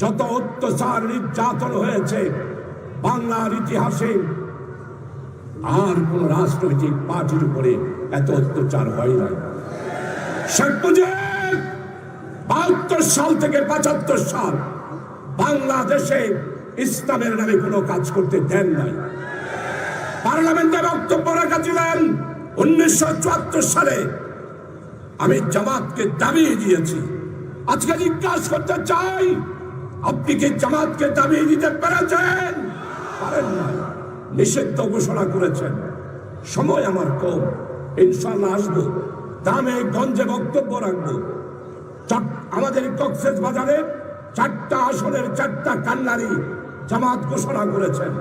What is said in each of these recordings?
যত অত্যাচার নির্যাতন হয়েছে বাংলার ইতিহাসে, আর কোন রাজনৈতিক পার্টির উপরে এত অত্যাচার হয় না। শেখ মুজিব বাহাত্তর সাল থেকে পঁচাত্তর সাল বাংলাদেশে ইসলামের নামে কোনো কাজ করতে দেন নাই। পার্লামেন্টে বক্তব্য রেখেছিলেন, উনিশশো চুয়াত্তর সালে আমি জামাতকে দাবিয়ে দিয়েছি। আজকে জিজ্ঞাসা করতে চাই, আপনি কি জামাতকে দাবিয়ে দিতে পেরেছেন? পারেন না, নিষিদ্ধ ঘোষণা করেছেন। সময় আমার কম ইনশাল্লাহ আসব। দামে গঞ্জে বক্তব্য রাখব। আমাদের কক্সেস বাজারে চারটা আসনের চারটা কান্নারি জামাত ঘোষণা করেছেন।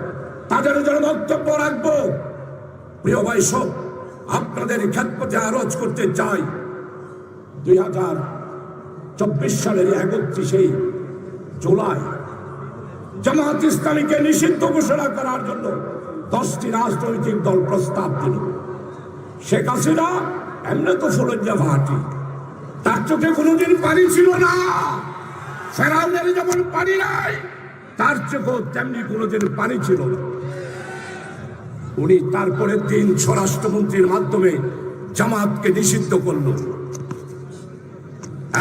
তাদের জন্য বক্তব্য রাখব। প্রিয় ভাই সব, আপনাদের খ্যাতপথে আরজ করতে চাই। দুই হাজার চব্বিশ সালের একত্রিশে জুলাই জামাত ইসলামীকে নিষিদ্ধ ঘোষণা করার জন্য দশটি রাজনৈতিক দল প্রস্তাব দিল। শেখ হাসিনা, এমনি তো ফুলঞ্জা ভাটি। তার চোখে কোনোদিন পানি ছিল না। ফেরাউনের যেমন পানি নাই, তার চোখেও তেমনি কোনোদিন পানি ছিল না। উনি তারপরে তিন স্বরাষ্ট্রমন্ত্রীর মাধ্যমে জামাতকে নিষিদ্ধ করল।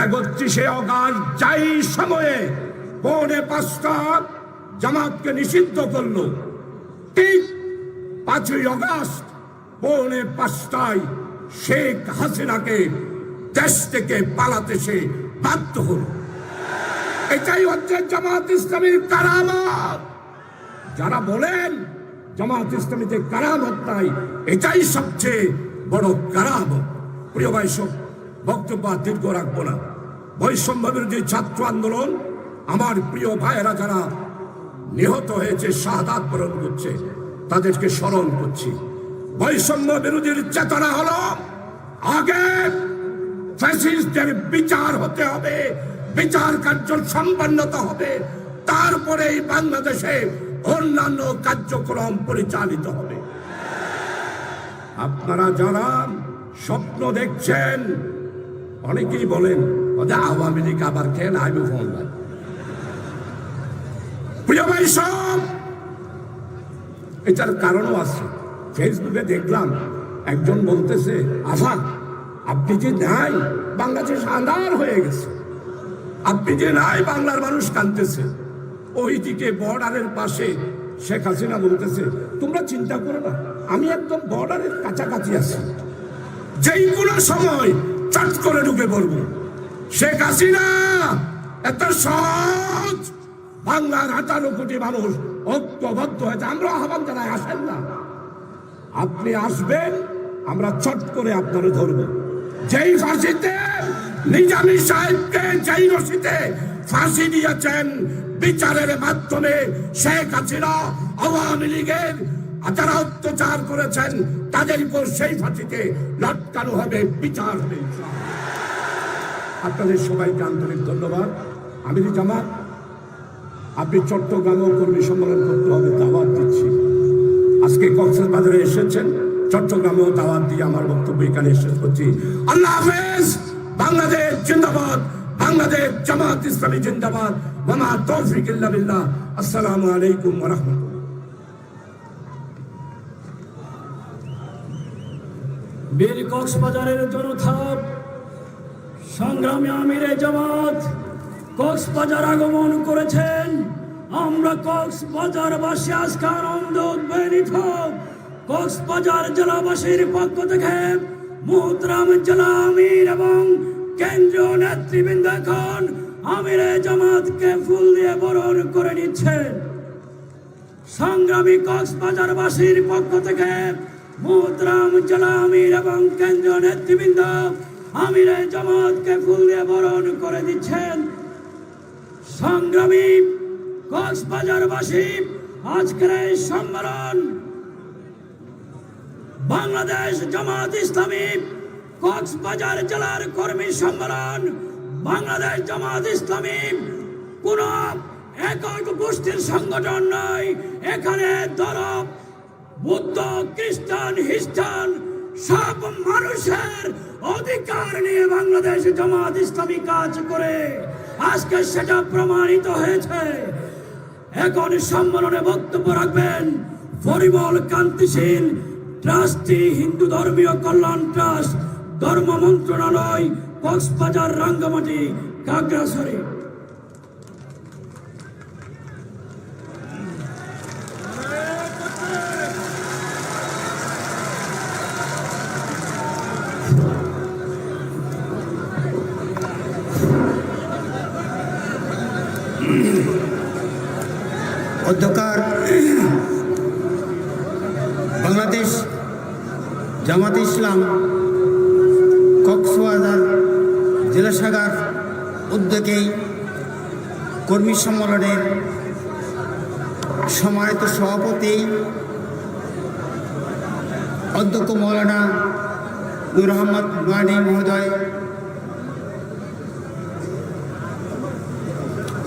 একত্রিশে অগাস্ট যাই সময়ে পৌনে পাঁচটা জামাতকে নিষিদ্ধ করল। ঠিক পাঁচই অগাস্ট পৌনে পাঁচটায় শেখ হাসিনাকে দেশ থেকে পালাতে সে বাধ্য হল। এটাই হচ্ছে জামাত ইসলামীর কারামত। যারা বলেন জামাত ইসলামীতে কারামত নাই, এটাই সবচেয়ে বড় কারামত। প্রিয় ভাই, সব বক্তব্য দীর্ঘ রাখব না। বৈষম্য বিরোধী ছাত্র আন্দোলন, আমার প্রিয় ভাইয়েরা যারা নিহত হয়েছে, শাহাদাত বরণ করছে, তাদেরকে স্মরণ করছি। বৈষম্য বিরোধীর চেতনা হলো, আগে বিচার হতে হবে, বিচার কার্য সম্পন্নতা হবে তারপরেই বাংলাদেশে অন্যান্য কার্যক্রম পরিচালিত হবে। আপনারা যারা স্বপ্ন দেখছেন অনেকেই বলেন। ওদের আওয়ামী লীগ আবার খেয়ে আইবি ফোন প্রিয় ভাই সব, এটার কারণও আছে। ফেসবুকে দেখলাম, একজন বলতেছে, আফা, আপনি যে নাই, বাংলাদেশ আন্ধার হয়ে গেছে। আপনি যে নাই, বাংলার মানুষ কাঁদতেছে। ওইদিকে বর্ডারের পাশে শেখ হাসিনা বলতেছে, তোমরা চিন্তা করো না, আমি একদম বর্ডারের কাছাকাছি আছি। যেই কোনো সময় চট করে ঢুকে পড়ব। শেখ হাসিনা, এত সহজ। বাংলার আঠারো কোটি মানুষ ঐক্যবদ্ধ হয়েছে। আমরা আহ্বান জানাই, আসেন না। আপনি আসবেন, আমরা চট করে আপনারে ধরব। যেই ফাঁসিতে, নিজামী সাহেবকে যেই রশিতে ফাঁসি দিয়েছেন বিচারের মাধ্যমে শেখ হাসিনা, আওয়ামী লীগের যারা অত্যাচার করেছেন, তাদের উপর সেই ফাঁসিতে লটকানো হবে, বিচার হবে আপনাদের সবাইকে আন্তরিক ধন্যবাদ। আমির জামাত, আপনি চট্টগ্রামেও কর্মী সম্মেলন করতে হবে, দাওয়াত দিচ্ছি। আজকে কক্সেস বাজারে এসেছেন, চট্টগ্রামেও দাওয়াত দিয়ে আমার বক্তব্য এখানে শেষ করছি। আল্লাহ হাফেজ! বাংলাদেশ জিন্দাবাদ! বাংলাদেশ জামাত ইসলামী জিন্দাবাদ! মামা তৌফিক আসসালামু আলাইকুম ওয়া বীর কক্সবাজারের জনতা, সংগ্রামী আমিরে জামাত, কক্সবাজার আগমন করেছেন। আমরা কক্সবাজারবাসী আজকে আনন্দ উদ্বেলিত। কক্সবাজার জেলাবাসীর পক্ষ থেকে মুহতরাম জেলা আমির এবং কেন্দ্রীয় নেতৃবৃন্দ এখন আমিরে জামাতকে ফুল দিয়ে বরণ করে নিচ্ছেন। সংগ্রামী কক্সবাজারবাসীর পক্ষ থেকে মুদ্রাম জেলা আমির এবং কেন্দ্রীয় নেতৃবৃন্দ আমিরে জামাতকে ফুল দিয়ে বরণ করে দিচ্ছেন। সংগ্রামী কক্সবাজারবাসী, আজকের এই সম্মেলন বাংলাদেশ জামাত ইসলামী কক্সবাজার জেলার কর্মী সম্মেলন। বাংলাদেশ জামাত ইসলামী কোন একক গোষ্ঠীর সংগঠন নয়, এখানে দরব বুদ্ধ, খ্রিস্টান খ্রিস্টান, সব মানুষের অধিকার নিয়ে বাংলাদেশ জামাত ইসলামী কাজ করে। আজকে সেটা প্রমাণিত হয়েছে। এখন সম্মেলনে বক্তব্য রাখবেন পরিমল কান্তিশীল ট্রাস্টি, হিন্দু ধর্মীয় কল্যাণ ট্রাস্ট, ধর্ম মন্ত্রণালয়, কক্সবাজার, রাঙ্গামাটি কাকড়াছড়ি সম্মানিত সভাপতি, অধ্যক্ষ মৌলানা নুর আহমদ নোয়ানি মহোদয়।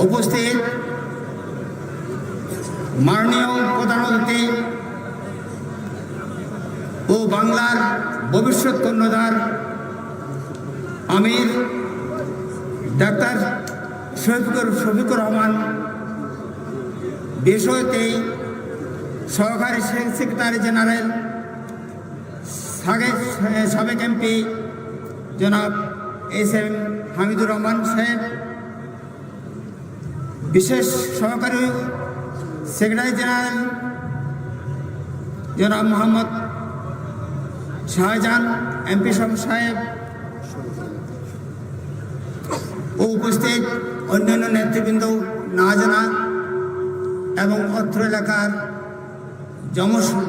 উপস্থিত মাননীয় প্রধান অতিথি ও বাংলার ভবিষ্যৎ কর্ণধার আমির ডাক্তার শফিকুর শফিকুর রহমান বিষয়তে সহকারী সেক্রেটারি জেনারেল সাবেক এমপি জনাব এস এম হামিদুর রহমান সাহেব, বিশেষ সহকারী সেক্রেটারি জেনারেল জনাব মোহাম্মদ শাহজাহান, এমপি সাহেব ও উপস্থিত অন্যান্য নেতৃবৃন্দ, না জানা এবং অত্র এলাকার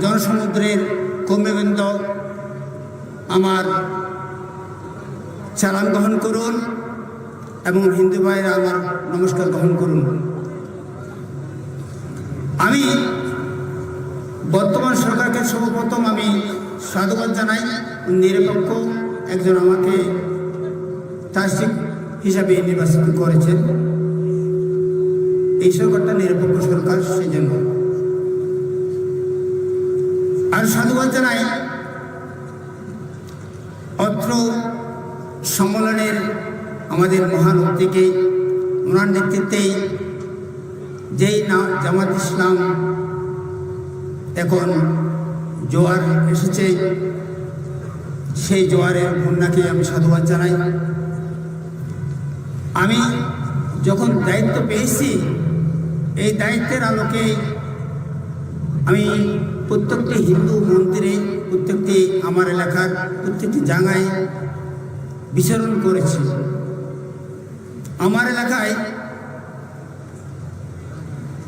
জনসমুদ্রের কর্মীবৃন্দ আমার চালান গ্রহণ করুন এবং হিন্দু ভাইরা আমার নমস্কার গ্রহণ করুন। আমি বর্তমান সরকারকে সর্বপ্রথম আমি সাধুবাদ জানাই। নিরপেক্ষ একজন আমাকে তাসিক হিসাবে নির্বাচিত করেছেন। এই সরকারটা নিরপেক্ষ সরকার, সেই জন্য। আর সাধুবাদ জানাই, অত্র সম্মেলনের আমাদের মহান অতিকে ওনার নেতৃত্বেই যেই না জামাত ইসলাম এখন জোয়ার এসেছে, সেই জোয়ারের বন্যাকে আমি সাধুবাদ জানাই। আমি যখন দায়িত্ব পেয়েছি এই দায়িত্বের আলোকে আমি প্রত্যেকটি হিন্দু মন্দিরে, প্রত্যেকটি আমার এলাকার, প্রত্যেকটি জায়গায় বিচরণ করেছি। আমার এলাকায়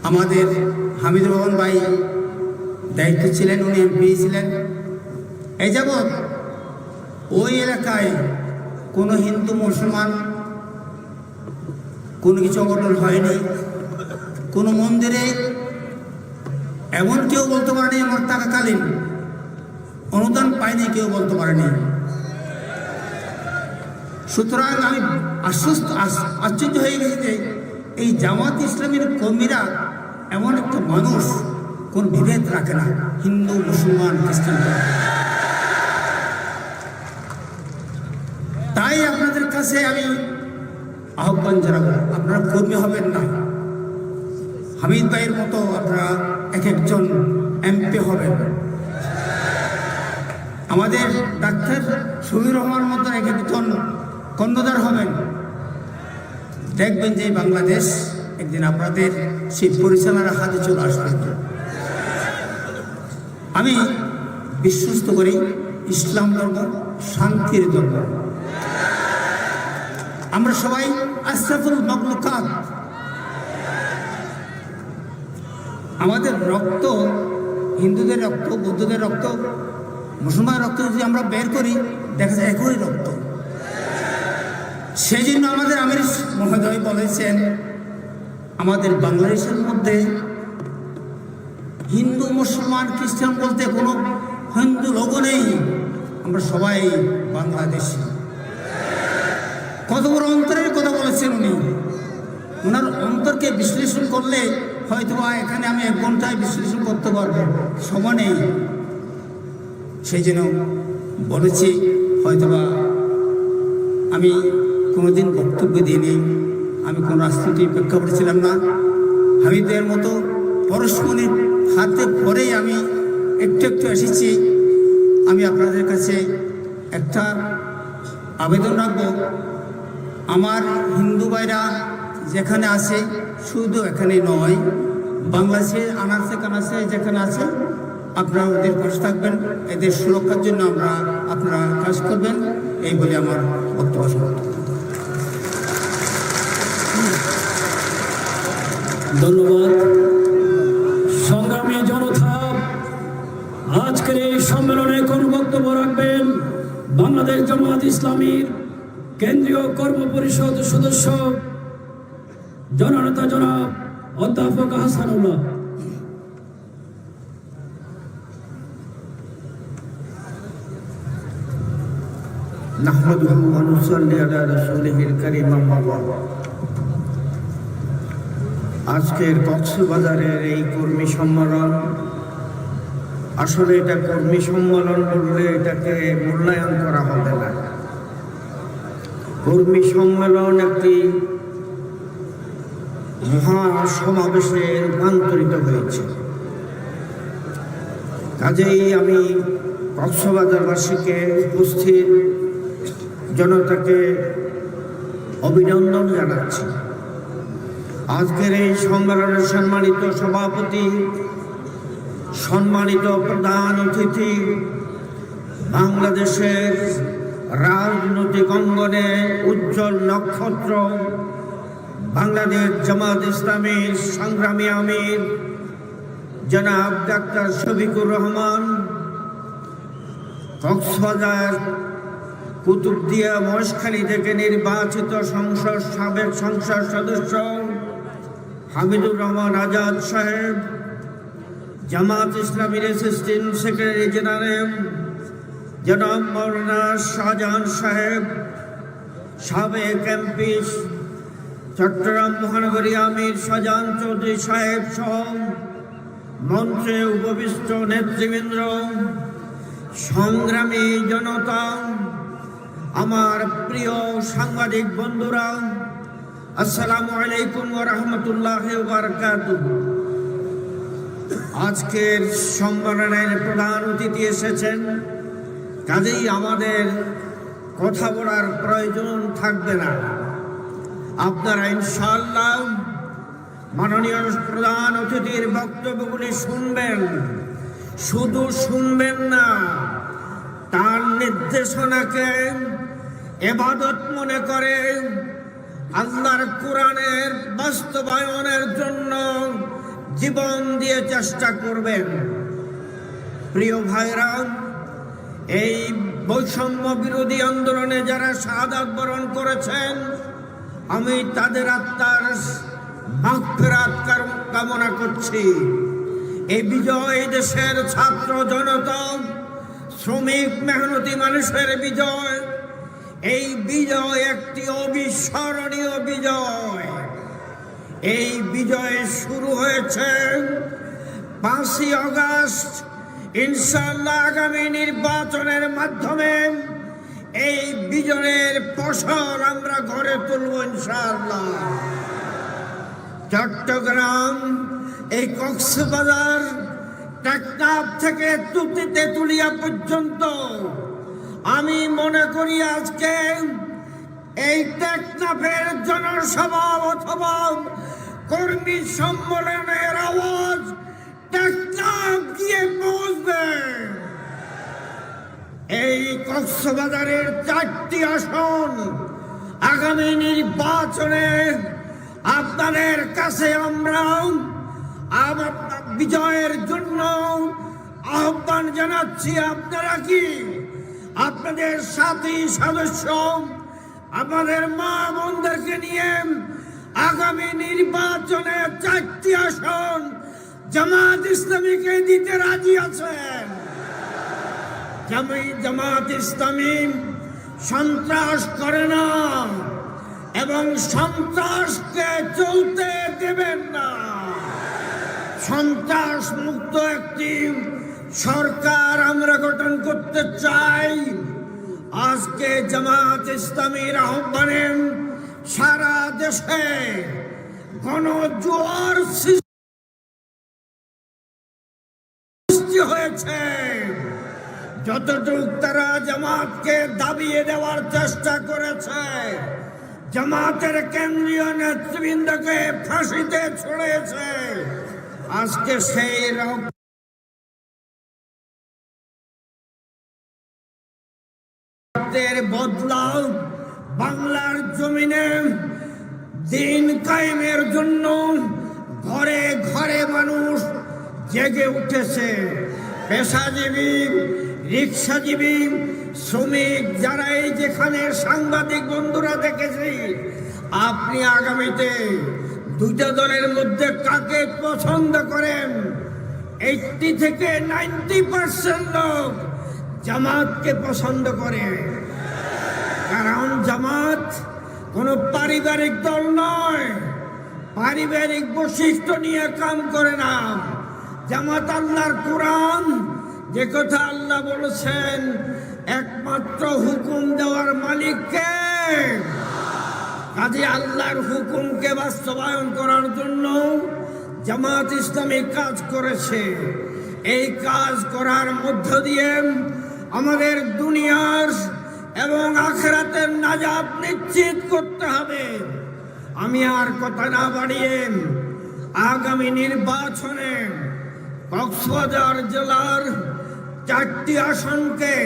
আমাদের হামিদুর রহমান ভাই দায়িত্ব ছিলেন, উনি এমপি ছিলেন। এই যাবৎ ওই এলাকায় কোনো হিন্দু, মুসলমান কোনো কিছু অঘটন হয়নি। কোনো মন্দিরে এমন কেউ বলতে পারেনি, আমার টাকাকালীন অনুদান পায়নি কেউ বলতে পারেনি। সুতরাং আমি আশ্বস্ত আশ্চর্য হয়ে গেছি যে এই জামাত ইসলামের কর্মীরা এমন একটা মানুষ কোন বিভেদ রাখে না, হিন্দু, মুসলমান, খ্রিস্টান। তাই আপনাদের কাছে আমি আহ্বান জানাব, আপনারা কর্মী হবেন না। হামিদ ভাইয়ের মতো আপনারা এক একজন এমপি হবেন। আমাদের ডাক্তার সমীর রহমান মতো এক একজন কর্ণধার হবেন। দেখবেন যে বাংলাদেশ একদিন আপনাদের সেই পরিচালনার হাতে চলে আসবে। আমি বিশ্বস্ত করি, ইসলাম ধর্ম শান্তির ধর্ম। আমরা সবাই আশরাফুল মকলুকাত আমাদের রক্ত, হিন্দুদের রক্ত, বৌদ্ধদের রক্ত মুসলমান রক্ত যদি আমরা বের করি, দেখা যায় একই রক্ত। সেই জন্য আমাদের আমির মহোদয় বলেছেন, আমাদের বাংলাদেশের মধ্যে হিন্দু, মুসলমান, খ্রিস্টান বলতে কোনো হিন্দু লোক নেই। আমরা সবাই বাংলাদেশি। কত বড় অন্তরের কথা বলেছেন উনি। ওনার অন্তরকে বিশ্লেষণ করলে হয়তো এখানে আমি এক ঘন্টায় বিশ্লেষণ করতে পারব। সময় নেই। সেই জন্য বলেছি হয়তোবা আমি কোনোদিন বক্তব্য দিইনি, আমি কোনো রাজনীতির প্রেক্ষাপটে ছিলাম না। হামিদের মতো পরস্পরের হাতে পরেই আমি একটু একটু এসেছি। আমি আপনাদের কাছে একটা আবেদন রাখব। আমার হিন্দু ভাইরা যেখানে আছে, শুধু এখানে নয় বাংলাদেশে আনাচে কানাচে যেখানে আছে, আপনারা ওদের পাশে থাকবেন। এদের সুরক্ষার জন্য আমরা আপনারা কাজ করবেন, এই বলে আমার বক্তব্য সমাপ্ত। ধন্যবাদ। সংগ্রামী জনতা, আজকের এই সম্মেলনে কোন বক্তব্য রাখবেন? বাংলাদেশ জামাত ইসলামীর কেন্দ্রীয় কর্ম পরিষদ সদস্য জননেতা জনাব অধ্যাপক হাসানুল্লাহ نحمده ونصلي على رسوله الكريم أما بعد আজকের কক্সবাজারের এই কর্মী সম্মেলন আসলে এটা কর্মী সম্মেলন বললে এটাকে মূল্যায়ন করা হবে না কর্মী সম্মেলন একটি মহা সমাবেশে রূপান্তরিত হয়েছে। কাজেই আমি কক্সবাজারবাসীকে উপস্থিত, জনতাকে অভিনন্দন জানাচ্ছি। আজকের এই সম্মেলনের সম্মানিত সভাপতি, সম্মানিত প্রধান অতিথি, বাংলাদেশের রাজনৈতিক অঙ্গনে উজ্জ্বল নক্ষত্র বাংলাদেশ জামাত ইসলামের সংগ্রামী আমির, জনাব ডাক্তার শফিকুর রহমান, কক্সবাজার কুতুবদিয়া মহেশখালী থেকে নির্বাচিত সংসদ সাবেক সংসদ সদস্য হামিদুর রহমান আজাদ সাহেব, জামাত ইসলামীর অ্যাসিস্ট্যান্ট সেক্রেটারি জেনারেল জনাব মৌলানা শাহজাহান সাহেব, সাবেক এমপি চট্টগ্রাম মহানগরী আমির শাহজাহান চৌধুরী সাহেব সহ মঞ্চে উপবিষ্ট নেতৃবৃন্দ, সংগ্রামী জনতা, আমার প্রিয় সাংবাদিক বন্ধুরা, আসসালামু আলাইকুম রহমতুল্লাহ বারকাত আজকের সম্মেলনের প্রধান অতিথি এসেছেন। কাজেই আমাদের কথা বলার প্রয়োজন থাকবে না। আপনারা ইনশাল্লাহ মাননীয় প্রধান অতিথির বক্তব্যগুলি শুনবেন। শুধু শুনবেন না, তার নির্দেশনাকে এবাদত মনে করে আল্লাহর কোরআনের বাস্তবায়নের জন্য জীবন দিয়ে চেষ্টা করবেন। প্রিয় ভাইরা, এই বৈষম্য বিরোধী আন্দোলনে যারা শাহাদাত বরণ করেছেন আমি তাদের আত্মার মাগফিরাত কামনা করছি। এই বিজয় দেশের ছাত্র জনতা, শ্রমিক, মেহনতি মানুষের বিজয়। এই বিজয় একটি অবিস্মরণীয় বিজয়। এই বিজয় শুরু হয়েছে পাঁচই আগস্ট। ইনশাল্লাহ আগামী নির্বাচনের মাধ্যমে এই বিজয়ের ফসল আমরা ঘরে তুলব ইনশাল্লাহ চট্টগ্রাম, এই কক্সবাজার, টেকনাফ থেকে তুতি তেতুলিয়া পর্যন্ত। আমি মনে করি আজকে এই টেকনাফের জনসভা অথবা কর্মী সম্মেলনের আওয়াজ টেকনাফ গিয়ে পৌঁছবে। এই কক্সবাজারের চারটি আসন আগামী নির্বাচনে আপনাদের কাছে আমরা বিজয়ের জন্য আহ্বান জানাচ্ছি। আপনারা কি? আপনাদের সাথী সদস্য, আমাদের মা বোনদেরকে নিয়ে আগামী নির্বাচনে চারটি আসন জামাত ইসলামীকে দিতে রাজি আছেন। জামাত ইসলামী সন্ত্রাস করে না এবং সন্ত্রাসকে চলতে দেবেন না। সন্ত্রাস মুক্ত একটি সরকার আমরা গঠন করতে চাই। আজকে জামাত ইসলামীর আহ্বানে সারা দেশে গণজোয়ার সৃষ্টি হয়েছে। যতটুক তারা জামাতকে দাবিয়ে দেওয়ার চেষ্টা করেছে, জামাতের কেন্দ্রীয় নেতৃবৃন্দকে ফাঁসিতে ছড়িয়েছে আজকে সেই বদলাও বাংলার জমিনে দিন কায়েমের জন্য ঘরে ঘরে মানুষ জেগে উঠেছে। পেশাজীবী রিক্সাজীবী, শ্রমিক যারা এই যেখানে সাংবাদিক বন্ধুরা দেখেছি, আপনি আগামীতে দুইটা দলের মধ্যে কাকে পছন্দ করেন? এইটি থেকে নাইনটি পার্সেন্ট লোক জামাতকে পছন্দ করে। কারণ জামাত কোনো পারিবারিক দল নয়। পারিবারিক বৈশিষ্ট্য নিয়ে কাম করে না। জামাত আল্লাহর কোরআন যে কথা আল্লাহ বলেছেন, একমাত্র হুকুম দেওয়ার মালিককে কাজে আল্লাহর হুকুমকে বাস্তবায়ন করার জন্য জামাত ইসলামী কাজ করেছে। এই কাজ করার মধ্য দিয়ে আমাদের দুনিয়ার এবং আখরাতের নাজাত নিশ্চিত করতে হবে। আমি আর কথা না বাড়িয়ে আগামী নির্বাচনে কক্সবাজার জেলার চারটি আসনকে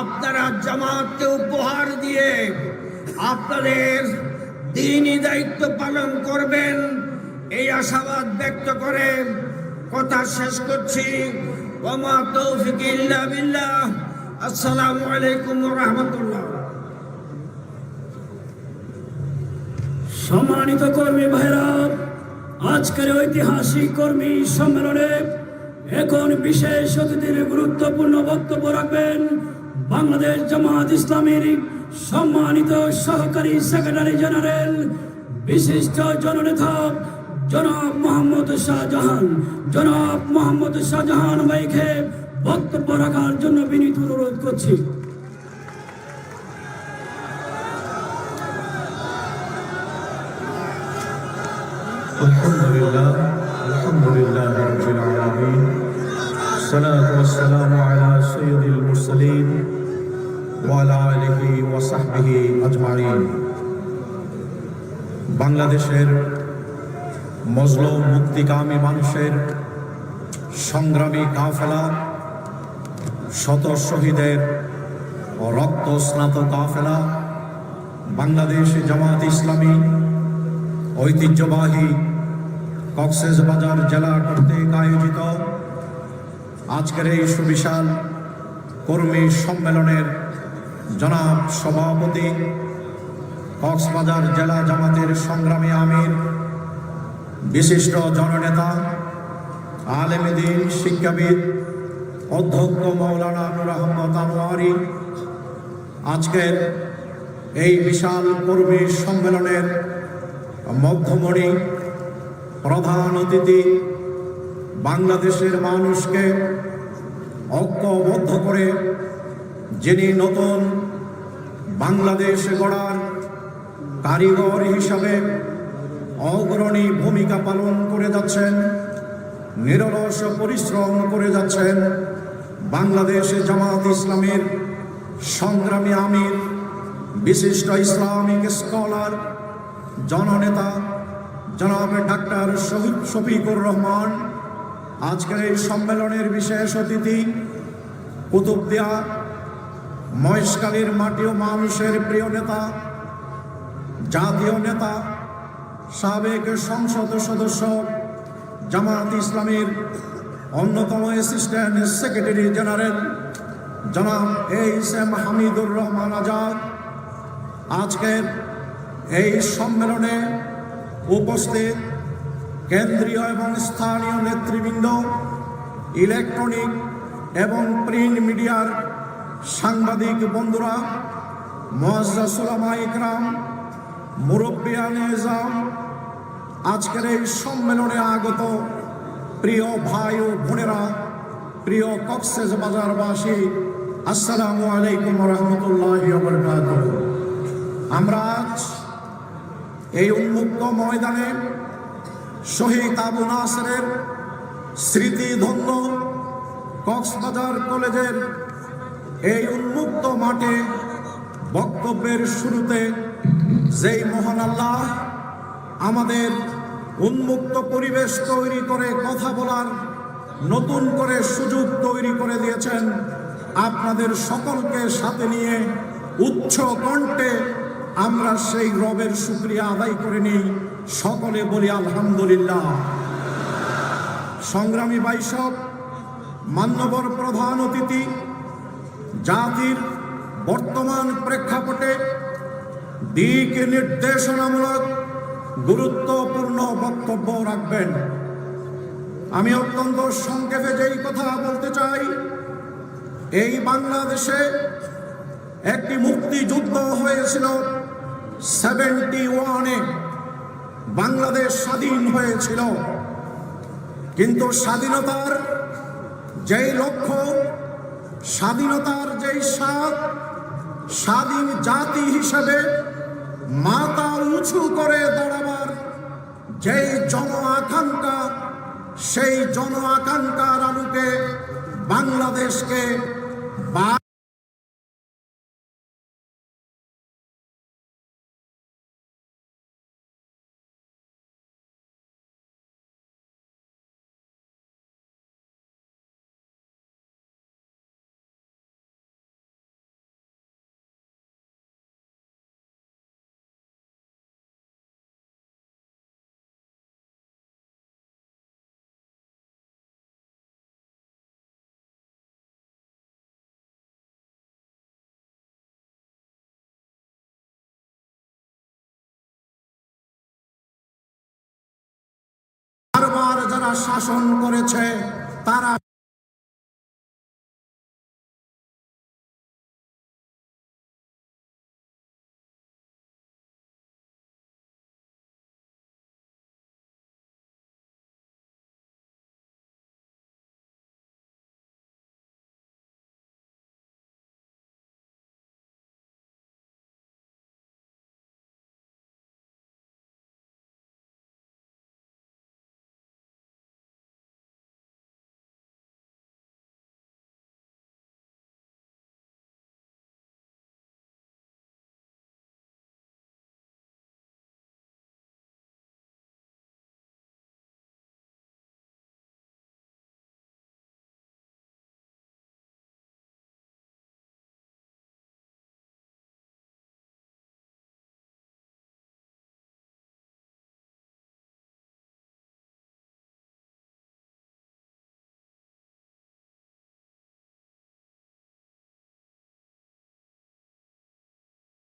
আপনারা জামাতকে উপহার দিয়ে আপনাদের দিনই দায়িত্ব পালন করবেন। এই আশাবাদ ব্যক্ত করে কথা শেষ করছি। ওমা তৌফিক ইল্লা বিল্লাহ। আসসালামু আলাইকুম রাহমাতুল্লাহ। সম্মানিত কর্মী ভাইরা, আজকের ঐতিহাসিক কর্মী সম্মেলনে এখন বিশেষ অতিথির গুরুত্বপূর্ণ বক্তব্য রাখবেন বাংলাদেশ জামাত ইসলামের সম্মানিত সহকারী সেক্রেটারি জেনারেল, বিশিষ্ট জননেতা জনাব মোহাম্মদ শাহজাহান। জনাব মোহাম্মদ শাহজাহান ভাইকে বক্তব্য রাখার জন্য বিনীত অনুরোধ করছি। বাংলাদেশের মজলুম, মুক্তিকামী মানুষের সংগ্রামী কাফেলা, শত শহীদের রক্ত স্নাত কাফেলা, বাংলাদেশ জামাত ইসলামী ঐতিহ্যবাহী কক্সেস বাজার জেলা কর্তৃক আয়োজিত আজকের এই সুবিশাল কর্মী সম্মেলনের জনাব সভাপতি কক্সবাজার জেলা জামাতের সংগ্রামী আমির, বিশিষ্ট জননেতা আলেমদিন শিক্ষাবিদ, অধ্যক্ষ মৌলানা নুর আহমদ আনোয়ারি, আজকের এই বিশাল কর্মী সম্মেলনের মধ্যমণি, প্রধান অতিথি, বাংলাদেশের মানুষকে ঐক্যবদ্ধ করে যিনি নতুন বাংলাদেশ গড়ার কারিগর হিসাবে অগ্রণী ভূমিকা পালন করে যাচ্ছেন, নিরলস পরিশ্রম করে যাচ্ছেন বাংলাদেশ জামাত ইসলামের সংগ্রামী আমির, বিশিষ্ট ইসলামিক স্কলার, জননেতা জনাব ডাক্তার শহীদ শফিকুর রহমান। আজকের এই সম্মেলনের বিশেষ অতিথি কুতুবদিয়া মহেশকালীর মাটি ও মানুষের প্রিয় নেতা জাতীয় নেতা, সাবেক সংসদ সদস্য, জামাত ইসলামের অন্যতম অ্যাসিস্ট্যান্ট সেক্রেটারি জেনারেল জনাব এইচ এম হামিদুর রহমান আজাদ। আজকের এই সম্মেলনে উপস্থিত কেন্দ্রীয় এবং স্থানীয় নেতৃবৃন্দ, ইলেকট্রনিক এবং প্রিন্ট মিডিয়ার সাংবাদিক বন্ধুরা মোয়াজ্জাসুলামা ইকরাম মুরব্বিয়ান এজাম আজকের এই সম্মেলনে আগত প্রিয় ভাই ও বোনেরা, প্রিয় কক্সেস বাজারবাসী, আসসালামু আলাইকুম রহমতুল্লাহ আমরা আজ এই উন্মুক্ত ময়দানে শহীদ আবু নাসরের স্মৃতিধন্য কক্সবাজার কলেজের এই উন্মুক্ত মাঠে বক্তব্যের শুরুতে যেই মহান আল্লাহ আমাদের উন্মুক্ত পরিবেশ তৈরি করে কথা বলার, নতুন করে সুযোগ তৈরি করে দিয়েছেন, আপনাদের সকলকে সাথে নিয়ে উচ্চ কণ্ঠে আমরা সেই রবের শুক্রিয়া আদায় করে নিই। সকলে বলি আলহামদুলিল্লাহ। সংগ্রামী বাইসব মান্যবর প্রধান অতিথি, জাতির বর্তমান প্রেক্ষাপটে দিক নির্দেশনামূলক গুরুত্বপূর্ণ বক্তব্য রাখবেন। আমি অত্যন্ত সংক্ষেপে যেই কথা বলতে চাই, এই বাংলাদেশে একটি মুক্তিযুদ্ধ হয়েছিল সেভেন্টি ওয়ানে। বাংলাদেশ স্বাধীন হয়েছিল। কিন্তু স্বাধীনতার যেই লক্ষ্য, স্বাধীনতার যেই স্বাদ স্বাধীন জাতি হিসেবে মাথা উঁচু করে দাঁড়াবার যেই জন আকাঙ্ক্ষা, সেই জন আকাঙ্ক্ষার আলোকে বাংলাদেশকে শাসন করেছে তারা